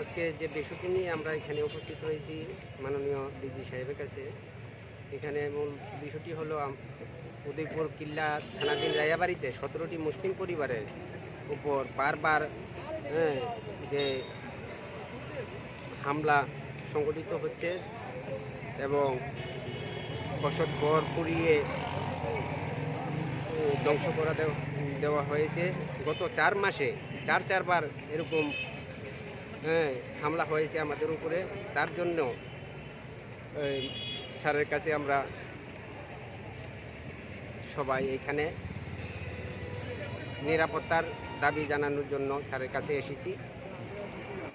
আজকে যে বিষয়টি নিয়ে আমরা এখানে উপস্থিত হয়েছি মাননীয় ডিজি সাহেবের কাছে। এখানে মূল বিষয়টি হলো উদয়পুর কিল্লা থানাধীন রায়াবাড়িতে সতেরোটি মুসলিম পরিবারের উপর বারবার হ্যাঁ, যে হামলা সংগঠিত হচ্ছে এবং বসত ঘর পুড়িয়ে ধ্বংস করা দেও- দেওয়া হয়েছে। গত চার মাসে, চার চারবার এরকম হ্যাঁ হামলা হয়েছে আমাদের উপরে। তার জন্য স্যারের কাছে আমরা সবাই এখানে নিরাপত্তার দাবি জানানোর জন্য স্যারের কাছে এসেছি।